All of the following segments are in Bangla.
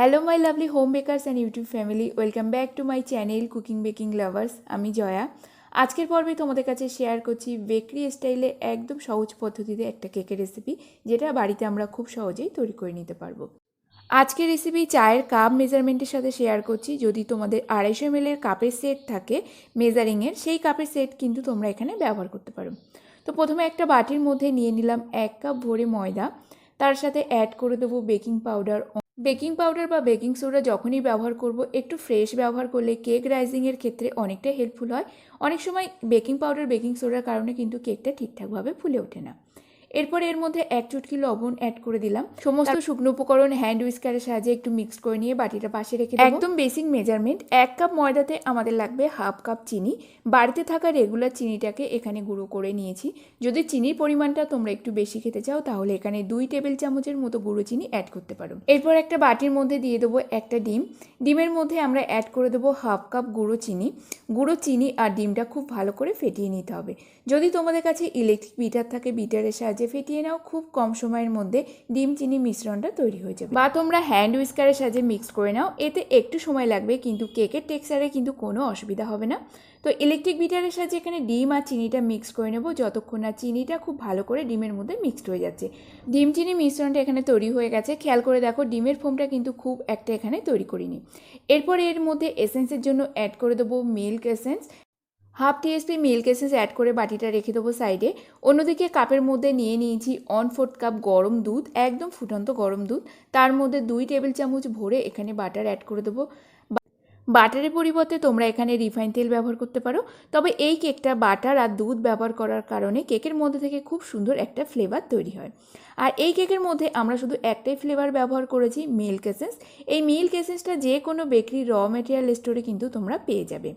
Hello my lovely home bakers and YouTube family welcome back to my channel cooking baking lovers আমি জয়া। আজকের পর্বে তোমাদের কাছে শেয়ার করছি বেকরি স্টাইলে একদম সহজ পদ্ধতিতে একটা কেকের রেসিপি যেটা বাড়িতে আমরা খুব সহজেই তৈরি করে নিতে পারব। আজকের রেসিপি চায়ের কাপ মেজারমেন্টের সাথে শেয়ার করছি। যদি তোমাদের আড়াইশো এর কাপের সেট থাকে মেজারিংয়ের সেই কাপের সেট কিন্তু তোমরা এখানে ব্যবহার করতে পারো। তো প্রথমে একটা বাটির মধ্যে নিয়ে নিলাম এক কাপ ভরে ময়দা। তার সাথে অ্যাড করে দেবো বেকিং পাউডার বেকিং পাউডার বা বেকিং সোডা যখনই ব্যবহার করব, একটু ফ্রেশ ব্যবহার করলে কেক রাইজিংয়ের ক্ষেত্রে অনেকটা হেল্পফুল হয়। অনেক সময় বেকিং পাউডার, বেকিং সোডার কারণে কিন্তু কেকটা ঠিকঠাকভাবে ফুলে ওঠে না। এরপর এর মধ্যে এক চুটকি লবণ অ্যাড করে দিলাম। সমস্ত শুকনো উপকরণ হ্যান্ড উইস্কারের সাহায্যে একটু মিক্স করে নিয়ে বাটিটা পাশে রেখে। একদম বেসিক মেজারমেন্ট এক কাপ ময়দাতে আমাদের লাগবে হাফ কাপ চিনি। বাড়িতে থাকা রেগুলার চিনিটাকে এখানে গুঁড়ো করে নিয়েছি। যদি চিনির পরিমাণটা তোমরা একটু বেশি খেতে চাও তাহলে এখানে দুই টেবিল চামচের মতো গুঁড়ো চিনি অ্যাড করতে পারো। এরপর একটা বাটির মধ্যে দিয়ে দেবো একটা ডিম। ডিমের মধ্যে আমরা অ্যাড করে দেবো হাফ কাপ গুঁড়ো চিনি। গুঁড়ো চিনি আর ডিমটা খুব ভালো করে ফেটিয়ে নিতে হবে। যদি তোমাদের কাছে ইলেকট্রিক বিটার থাকে বিটারের সাহায্যে ফেটিয়ে নাও, খুব কম সময়ের মধ্যে ডিম চিনি মিশ্রণটা তৈরি হয়ে যাবে। বা তোমরা হ্যান্ড উইস্কারের সাহায্যে মিক্স করে নাও, এতে একটু সময় লাগবে, কিন্তু কেকের টেক্সচারে কিন্তু কোনো অসুবিধা হবে না। তো ইলেকট্রিক বিটারের সাহায্যে এখানে ডিম আর চিনিটা মিক্স করে নেব, যতক্ষণ না চিনিটা খুব ভালো করে ডিমের মধ্যে মিক্সড হয়ে যাচ্ছে। ডিম চিনি মিশ্রণটা এখানে তৈরি হয়ে গেছে। খেয়াল করে দেখো, ডিমের ফোমটা কিন্তু খুব একটা এখানে তৈরি করিনি। এরপর এর মধ্যে এসেন্সের জন্য অ্যাড করে দেবো milk essence half TSP milk essays add করে বাটিটা রেখে দেবো সাইডে। অন্যদিকে কাপের মধ্যে নিয়ে নিয়েছি অন ফোর্থ কাপ গরম দুধ, একদম ফুটন্ত গরম দুধ। তার মধ্যে দুই টেবিল চামচ ভরে এখানে বাটার অ্যাড করে দেবো। বাটারের পরিবর্তে তোমরা এখানে রিফাইন তেল ব্যবহার করতে পারো। তবে এই কেকটা বাটার আর দুধ ব্যবহার করার কারণে কেকের মধ্যে থেকে খুব সুন্দর একটা ফ্লেভার তৈরি হয়। আর এই কেকের মধ্যে আমরা শুধু একটাই ফ্লেভার ব্যবহার করেছি মিল্ক এসেন্স এই মিল্ক এসেন্সটা যে কোনো বেকারি র মেটেরিয়াল স্টোরে কিন্তু তোমরা পেয়ে যাবে।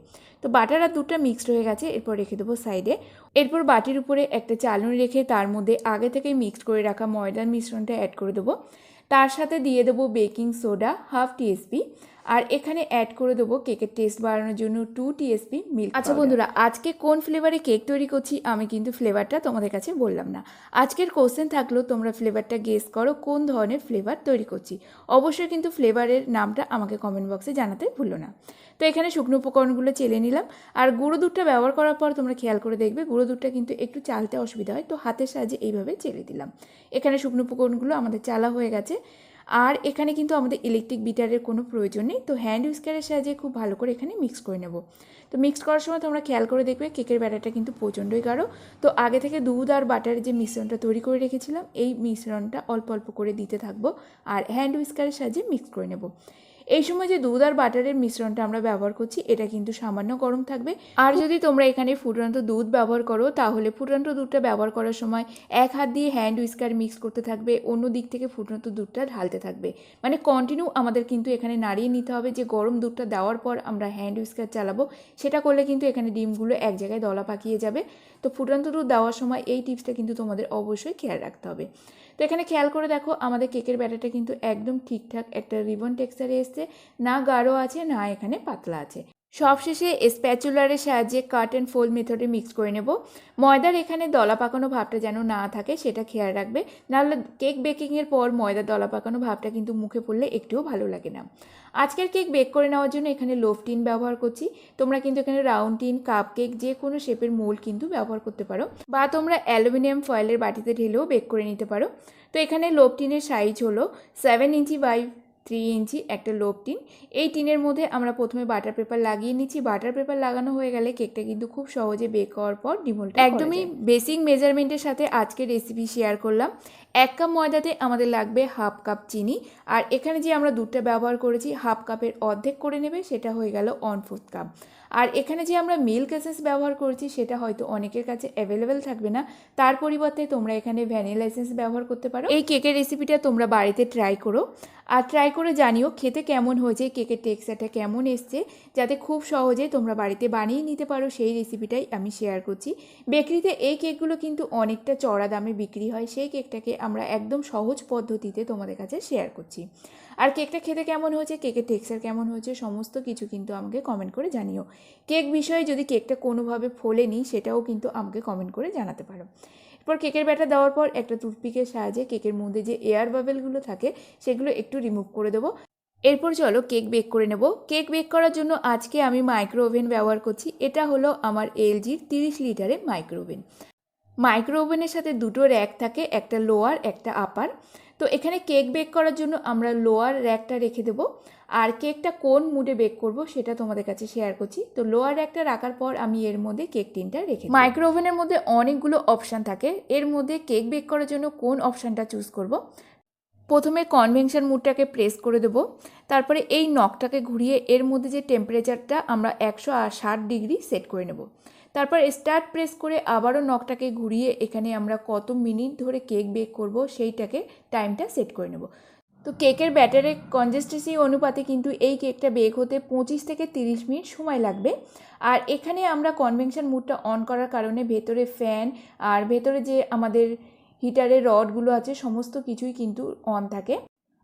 তো বাটার আর দুধটা মিক্সড হয়ে গেছে, এরপর রেখে দেবো সাইডে এরপর বাটির উপরে একটা চালনি রেখে তার মধ্যে আগে থেকে মিক্সড করে রাখা ময়দার মিশ্রণটা অ্যাড করে দেবো। তার সাথে দিয়ে দেবো বেকিং সোডা হাফ টিএসপি আর এখানে অ্যাড করে দেবো কেকের টেস্ট বাড়ানোর জন্য টু টিএসপি মিল্ক আচ্ছা বন্ধুরা আজকে কোন ফ্লেভারে কেক তৈরি করছি আমি কিন্তু ফ্লেভারটা তোমাদের কাছে বললাম না। আজকের কোশ্চেন থাকলেও তোমরা ফ্লেভারটা গেস করো কোন ধরনের ফ্লেভার তৈরি করছি। অবশ্যই কিন্তু ফ্লেভারের নামটা আমাকে কমেন্ট বক্সে জানাতে ভুলো না। তো এখানে শুকনো উপকরণগুলো চেলে নিলাম। আর গুঁড়ো দুধটা ব্যবহার করার পর তোমরা খেয়াল করে দেখবে গুঁড়ো দুধটা কিন্তু একটু চালতে অসুবিধা হয় তো হাতের সাহায্যে এইভাবে চেলে দিলাম। এখানে শুকনো উপকরণগুলো আমাদের চালা হয়ে গেছে। আর এখানে কিন্তু আমাদের ইলেকট্রিক বিটারের কোনো প্রয়োজন নেই। তো হ্যান্ড উইস্কারের সাহায্যে খুব ভালো করে এখানে মিক্স করে নেব। তো মিক্স করার সময় তোমরা খেয়াল করে দেখবে কেকের ব্যাটারটা কিন্তু প্রচণ্ডই গাঢ়। তো আগে থেকে দুধ আর বাটারের যে মিশ্রণটা তৈরি করে রেখেছিলাম, এই মিশ্রণটা অল্প অল্প করে দিতে থাকব। আর হ্যান্ড উইস্কারের সাহায্যে মিক্স করে নেব। এই সময় যে দুধ আর বাটারের মিশ্রণটা আমরা ব্যবহার করছি এটা কিন্তু সামান্য গরম থাকবে। আর যদি তোমরা এখানে ফুটন্ত দুধ ব্যবহার করো তাহলে ফুটন্ত দুধটা ব্যবহার করার সময় এক হাত দিয়ে হ্যান্ড উইস্কার মিক্স করতে থাকবে অন্য দিক থেকে ফুটন্ত দুধটা ঢালতে থাকবে। মানে কন্টিনিউ আমাদের কিন্তু এখানে নাড়িয়ে নিতে হবে যে গরম দুধটা দেওয়ার পর আমরা হ্যান্ড উইস্কার চালাবো সেটা করলে কিন্তু এখানে ডিমগুলো এক জায়গায় দলা পাকিয়ে যাবে। তো ফুটন্ত দুধ দেওয়ার সময় এই টিপসটা কিন্তু তোমাদের অবশ্যই খেয়াল রাখতে হবে। এখানে খেয়াল করে দেখো, আমাদের কেকের ব্যাটারটা কিন্তু একদম ঠিকঠাক একটা রিবন টেক্সচারে এসছে, না গাঢ় আছে, না এখানে পাতলা আছে। সবশেষে স্প্যাচুলারের সাহায্যে কাট অ্যান্ড ফোল্ড মেথডে মিক্স করে নেব। ময়দার এখানে দলা পাকানো ভাবটা যেন না থাকে, সেটা খেয়াল রাখবে। নাহলে কেক বেকিংয়ের পর ময়দার দলা পাকানো ভাবটা কিন্তু মুখে পড়লে একটুও ভালো লাগে না। আজকের কেক বেক করে নেওয়ার জন্য এখানে লোভ টিন ব্যবহার করছি। তোমরা কিন্তু এখানে রাউন্ড টিন, কাপ কেক, যে কোনো শেপের মোল্ড কিন্তু ব্যবহার করতে পারো। বা তোমরা অ্যালুমিনিয়াম ফয়েলের বাটিতে ঢেলেও বেক করে নিতে পারো। তো এখানে লোভ টিনের সাইজ হলো seven inch by three inch একটা লোভ টিন। এই টিনের মধ্যে আমরা প্রথমে বাটার পেপার লাগিয়ে নিচ্ছি। বাটার পেপার লাগানো হয়ে গেলে কেকটা কিন্তু খুব সহজে বেক হওয়ার পর ডিমোলটা একদমই বেসিক মেজারমেন্টের সাথে আজকে রেসিপি শেয়ার করলাম। এক কাপ ময়দাতে আমাদের লাগবে হাফ কাপ চিনি। আর এখানে যে আমরা দুধটা ব্যবহার করেছি হাফ কাপের অর্ধেক করে নেবে সেটা হয়ে গেল ওয়ান ফোর্থ কাপ আর এখানে যে আমরা মিল্ক এসেন্স ব্যবহার করেছি সেটা হয়তো অনেকের কাছে অ্যাভেলেবেল থাকবে না। তার পরিবর্তে তোমরা এখানে ভ্যানিলা এসেন্স ব্যবহার করতে পারো। এই কেকের রেসিপিটা তোমরা বাড়িতে ট্রাই করো। আর ট্রাই করে জানিও খেতে কেমন হয়েছে কেকের টেক্সচারটা কেমন এসছে, যাতে খুব সহজে তোমরা বাড়িতে বানিয়ে নিতে পারো। সেই রেসিপিটাই আমি শেয়ার করছি। বেকারিতে এই কেকগুলো কিন্তু অনেকটা চড়া দামে বিক্রি হয়। সেই কেকটাকে আমরা একদম সহজ পদ্ধতিতে তোমাদের কাছে শেয়ার করছি। আর কেকটা খেতে কেমন হয়েছে কেকের টেক্সচার কেমন হয়েছে, সমস্ত কিছু কিন্তু আমাকে কমেন্ট করে জানিও। কেক বিষয়ে যদি কেকটা কোনোভাবে ফোলেনি, সেটাও কিন্তু আমাকে কমেন্ট করে জানাতে পারো। এরপর কেকের ব্যাটার দেওয়ার পর একটা টুথপিকের সাহায্যে কেকের মধ্যে যে এয়ার বাবেলগুলো থাকে, সেগুলো একটু রিমুভ করে দেবো। এরপর চলো কেক বেক করে নেব। কেক বেক করার জন্য আজকে আমি মাইক্রো ওভেন ব্যবহার করছি। এটা হলো আমার এলজির তিরিশ লিটারের মাইক্রো ওভেন মাইক্রো ওভেনের সাথে দুটো র্যাক থাকে, একটা লোয়ার একটা আপার তো এখানে কেক বেক করার জন্য আমরা লোয়ার র্যাকটা রেখে দেবো। আর কেকটা কোন মুডে বেক করব সেটা তোমাদের কাছে শেয়ার করছি। তো লোয়ার র্যাকটা রাখার পর আমি এর মধ্যে কেক টিনটা রেখে মাইক্রো ওভেনের মধ্যে অনেকগুলো অপশান থাকে। এর মধ্যে কেক বেক করার জন্য কোন অপশানটা চুজ করব? প্রথমে কনভেনশন মুডটাকে প্রেস করে দেবো। তারপরে এই নখটাকে ঘুরিয়ে এর মধ্যে যে টেম্পারেচারটা আমরা একশো ষাট ডিগ্রি সেট করে নেব। তারপর স্টার্ট প্রেস করে আবারও নখটাকে ঘুরিয়ে এখানে আমরা কত মিনিট ধরে কেক বেক করব সেইটাকে টাইমটা সেট করে নেব। তো কেকের ব্যাটারের কনজেস্টেন্সি অনুপাতে কিন্তু এই কেকটা বেক হতে পঁচিশ থেকে তিরিশ মিনিট সময় লাগবে। আর এখানে আমরা কনভেনশন মুডটা অন করার কারণে ভেতরে ফ্যান আর ভেতরে যে আমাদের হিটারের রডগুলো আছে, সমস্ত কিছুই কিন্তু অন থাকে।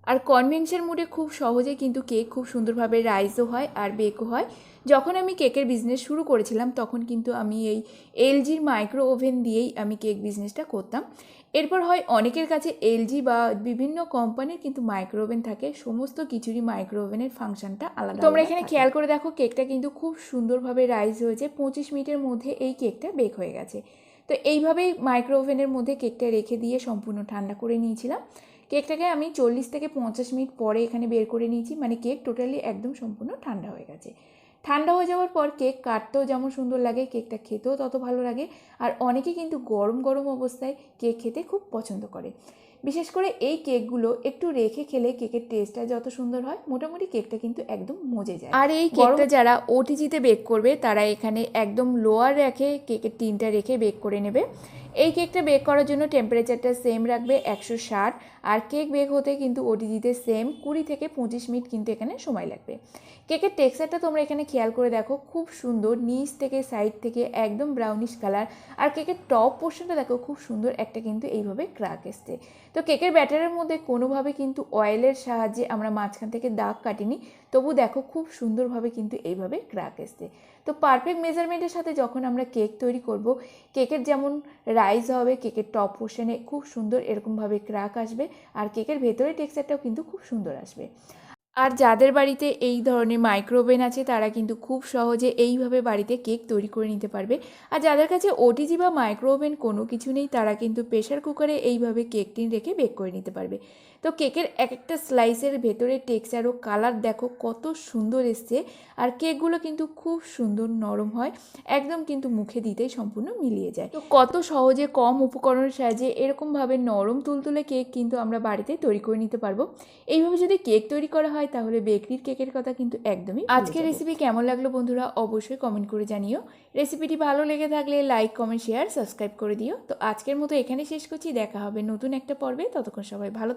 আর কনভেনশন মুডে খুব সহজে কিন্তু কেক খুব সুন্দরভাবে রাইজও হয় আর বেকও হয়। যখন আমি কেকের বিজনেস শুরু করেছিলাম তখন কিন্তু আমি এই এলজির মাইক্রো ওভেন দিয়েই আমি কেক বিজনেসটা করতাম। এরপর হয় অনেকের কাছে এলজি বা বিভিন্ন কোম্পানির কিন্তু মাইক্রো ওভেন থাকে। সমস্ত কিছুরই মাইক্রো ওভেনের ফাংশনটা আলাদা তোমরা এখানে খেয়াল করে দেখো কেকটা কিন্তু খুব সুন্দরভাবে রাইজ হয়েছে। পঁচিশ মিনিটের মধ্যে এই কেকটা বেক হয়ে গেছে। তো এইভাবেই মাইক্রো ওভেনের মধ্যে কেকটা রেখে দিয়ে সম্পূর্ণ ঠান্ডা করে নিয়েছিলাম। কেকটাকে আমি চল্লিশ থেকে পঞ্চাশ মিনিট পরে এখানে বের করে নিয়েছি। মানে কেক টোটালি একদম সম্পূর্ণ ঠান্ডা হয়ে গেছে। ঠান্ডা হয়ে যাওয়ার পর কেক কাটতেও যেমন সুন্দর লাগে কেকটা খেতেও তত ভালো লাগে। আর অনেকে কিন্তু গরম গরম অবস্থায় কেক খেতে খুব পছন্দ করে। বিশেষ করে এই কেকগুলো একটু রেখে খেলে কেকের টেস্টটা যত সুন্দর হয় মোটামুটি কেকটা কিন্তু একদম মজে যায়। আর এই কেকটা যারা ওটিজিতে বেক করবে তারা এখানে একদম লোয়ার রেখে কেকের টিনটা রেখে বেক করে নেবে। এই কেকটা বেক করার জন্য টেম্পারেচারটা সেম রাখবে একশো ষাট আর কেক বেক হতে কিন্তু ওটিজিতে সেম কুড়ি থেকে পঁচিশ মিনিট কিন্তু এখানে সময় লাগবে। কেকের টেক্সচারটা তোমরা এখানে খেয়াল করে দেখো, খুব সুন্দর নিচ থেকে সাইড থেকে একদম ব্রাউনিশ কালার আর কেকের টপ পোর্শনটা দেখো, খুব সুন্দর একটা কিন্তু এইভাবে ক্রাক এসছে। তো কেকের ব্যাটারের মধ্যে কোনোভাবে কিন্তু অয়েলের সাহায্যে আমরা মাঝখান থেকে দাগ কাটিনি তবু দেখো খুব সুন্দরভাবে কিন্তু এইভাবে ক্র্যাক এসছে। তো পারফেক্ট মেজারমেন্টের সাথে যখন আমরা কেক তৈরি করব কেকের যেমন রাইজ হবে কেকের টপ পোর্শনে খুব সুন্দর এরকমভাবে ক্র্যাক আসবে, আর কেকের ভেতরে টেক্সচারটাও কিন্তু খুব সুন্দর আসবে। আর যাদের বাড়িতে এই ধরনের মাইক্রোওভেন আছে, তারা কিন্তু খুব সহজে এইভাবে বাড়িতে কেক তৈরি করে নিতে পারবে। আর যাদের কাছে ওটিজি বা মাইক্রোওভেন কোনো কিছু নেই, তারা কিন্তু প্রেশার কুকারে এইভাবে কেকটি রেখে বেক করে নিতে পারবে। তো কেকের এক একটা স্লাইসের ভেতরে টেক্সচার ও কালার দেখো কত সুন্দর এসছে। আর কেকগুলো কিন্তু খুব সুন্দর নরম হয়, একদম কিন্তু মুখে দিতেই সম্পূর্ণ মিলিয়ে যায়। তো কত সহজে কম উপকরণের সাহায্যে এরকমভাবে নরম তুলতুলে কেক কিন্তু আমরা বাড়িতে তৈরি করে নিতে পারব। এইভাবে যদি কেক তৈরি করা হয় তাহলে বেকরির কেকের কথা কিন্তু একদমই আজকের রেসিপি কেমন লাগল বন্ধুরা অবশ্যই কমেন্ট করে জানিও। রেসিপিটি ভালো লেগে থাকলে লাইক কমেন্ট শেয়ার সাবস্ক্রাইব করে দিও। তো আজকের মতো এখানে শেষ করছি। দেখা হবে নতুন একটা পর্বে। ততক্ষণ সবাই ভালো